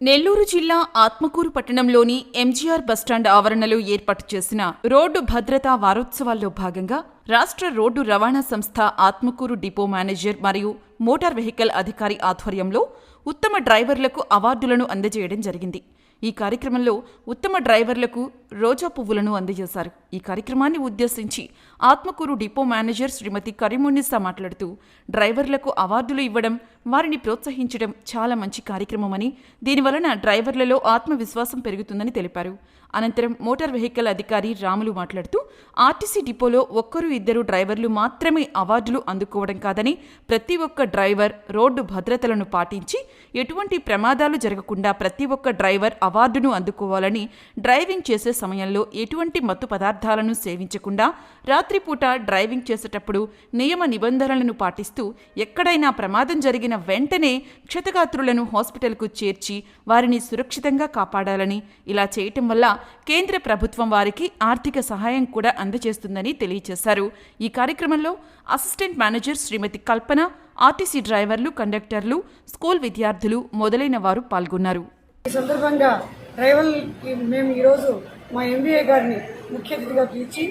నెల్లూరు జిల్లా ఆత్మకూరు పట్టణంలోని ఎంజీఆర్ బస్టాండ్ ఆవరణలో ఏర్పాటు చేసిన రోడ్డు భద్రతా వారోత్సవాల్లో భాగంగా రాష్ట్ర రోడ్డు రవాణా సంస్థ ఆత్మకూరు డిపో మేనేజర్ మరియు మోటార్ వెహికల్ అధికారి ఆధ్వర్యంలో ఉత్తమ డ్రైవర్లకు అవార్డులను అందజేయడం జరిగింది. ఈ కార్యక్రమంలో ఉత్తమ డ్రైవర్లకు రోజా పువ్వులను అందజేశారు. ఈ కార్యక్రమాన్ని ఉద్దేశించి ఆత్మకూరు డిపో మేనేజర్ శ్రీమతి కరీమున్నిసా మాట్లాడుతూ డ్రైవర్లకు అవార్డులు ఇవ్వడం వారిని ప్రోత్సహించడం చాలా మంచి కార్యక్రమమని దీనివలన డ్రైవర్లలో ఆత్మవిశ్వాసం పెరుగుతుందని తెలిపారు. అనంతరం మోటార్ వెహికల్ అధికారి రాములు మాట్లాడుతూ ఆర్టీసీ డిపోలో ఒక్కరు ఇద్దరు డ్రైవర్లు మాత్రమే అవార్డులు అందుకోవడం కాదని ప్రతి ఒక్క డ్రైవర్ రోడ్డు భద్రతలను పాటించి ఎటువంటి ప్రమాదాలు జరగకుండా ప్రతి ఒక్క డ్రైవర్ అవార్డును అందుకోవాలని డ్రైవింగ్ చేసే సమయంలో ఎటువంటి మత్తు పదార్థాలను సేవించకుండా రాత్రిపూట డ్రైవింగ్ చేసేటప్పుడు నియమ నిబంధనలను పాటిస్తూ ఎక్కడైనా ప్రమాదం జరిగిన వెంటనే క్షతగాత్రులను హాస్పిటల్కు చేర్చి వారిని సురక్షితంగా కాపాడాలని ఇలా చేయటం వల్ల కేంద్ర ప్రభుత్వం వారికి ఆర్థిక సహాయం కూడా అందజేస్తుందని తెలియజేశారు ఈ కార్యక్రమంలో assistant manager Srimathi Kalpana RTC డ్రైవర్లు కండక్టర్లు స్కూల్ విద్యార్థులు మొదలైన వారు పాల్గొన్నారు. ఈ సందర్భంగా డ్రైవర్లకి మేము ఈరోజు మా ఎంబీఏ గారిని ముఖ్య అతిథిగా పిలిచి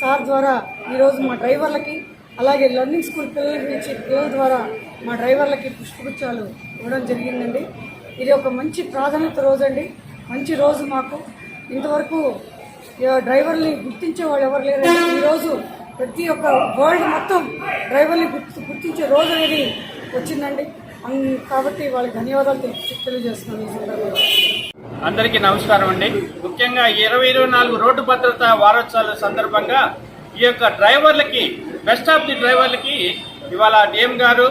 సార్ ద్వారా ఈరోజు మా డ్రైవర్లకి అలాగే లర్నింగ్ స్కూల్ పిల్లలకి ఇచ్చి పిల్లల ద్వారా మా డ్రైవర్లకి పుష్పగుచ్చాలు ఇవ్వడం జరిగిందండి. ఇది ఒక మంచి ప్రాధాన్యత రోజు అండి మంచి రోజు మాకు. ఇంతవరకు డ్రైవర్ని గుర్తించే వాళ్ళు ఎవరు లేరు. ఈరోజు ప్రతి ఒక్క వరల్డ్ మొత్తం డ్రైవర్ని గుర్తు గుర్తించే రోజు అనేది వచ్చిందండి. కాబట్టి వాళ్ళకి ధన్యవాదాలు తెలియజేస్తున్నాను ఈ సందర్భంగా. అందరికీ నమస్కారం అండి. ముఖ్యంగా ఇరవై ఇరవై నాలుగు రోడ్డు భద్రత వారోత్సవాల సందర్భంగా ఈ యొక్క డ్రైవర్లకి బెస్ట్ ఆఫ్ ది డ్రైవర్లకి ఇవాళ డిఎం గారు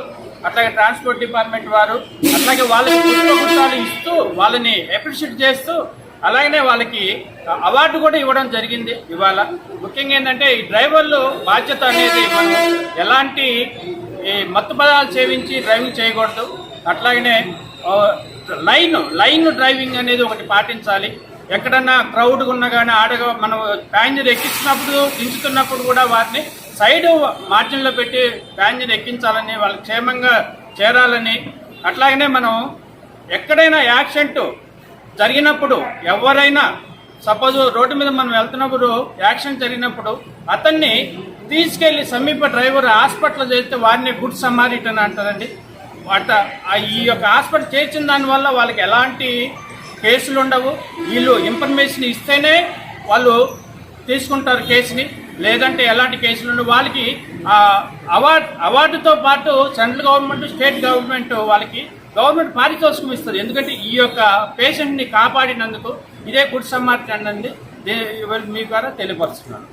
అట్లాగే ట్రాన్స్పోర్ట్ డిపార్ట్మెంట్ వారు అట్లాగే వాళ్ళకి పుష్పగుచ్చాలు ఇస్తూ వాళ్ళని అప్రిషియేట్ చేస్తూ అలాగనే వాళ్ళకి అవార్డు కూడా ఇవ్వడం జరిగింది ఇవాళ. ముఖ్యంగా ఏంటంటే ఈ డ్రైవర్లు బాధ్యత అనేది మనం ఎలాంటి మత్తు పదాలు సేవించి డ్రైవింగ్ చేయకూడదు. అట్లాగనే లైన్ లైన్ డ్రైవింగ్ అనేది ఒకటి పాటించాలి. ఎక్కడన్నా క్రౌడ్ ఉన్నా కానీ ఆడగా మనం ప్యాసింజర్ ఎక్కించినప్పుడు దించుతున్నప్పుడు కూడా వారిని సైడ్ మార్జిన్లో పెట్టి ప్యాసింజర్ ఎక్కించాలని వాళ్ళు క్షేమంగా చేరాలని. అట్లాగనే మనం ఎక్కడైనా యాక్సిడెంట్ జరిగినప్పుడు ఎవరైనా సపోజ్ రోడ్డు మీద మనం వెళ్తున్నప్పుడు యాక్సిడెంట్ జరిగినప్పుడు అతన్ని తీసుకెళ్ళి సమీప డ్రైవర్ హాస్పిటల్ చేస్తే వారిని గుడ్ సమారిటన్ అంటారండి. అట ఈ యొక్క హాస్పిటల్ చేర్చిన దానివల్ల వాళ్ళకి ఎలాంటి కేసులు ఉండవు. వీళ్ళు ఇన్ఫర్మేషన్ ఇస్తేనే వాళ్ళు తీసుకుంటారు కేసుని. లేదంటే ఎలాంటి కేసులు ఉండవు. వాళ్ళకి అవార్డు అవార్డుతో పాటు సెంట్రల్ గవర్నమెంట్ స్టేట్ గవర్నమెంట్ వాళ్ళకి గవర్నమెంట్ పారితోషికం ఇస్తుంది. ఎందుకంటే ఈ యొక్క పేషెంట్ని కాపాడినందుకు ఇదే గుడ్ సమ్మార్ట్ అండి మీ ద్వారా తెలియపరుస్తున్నాను.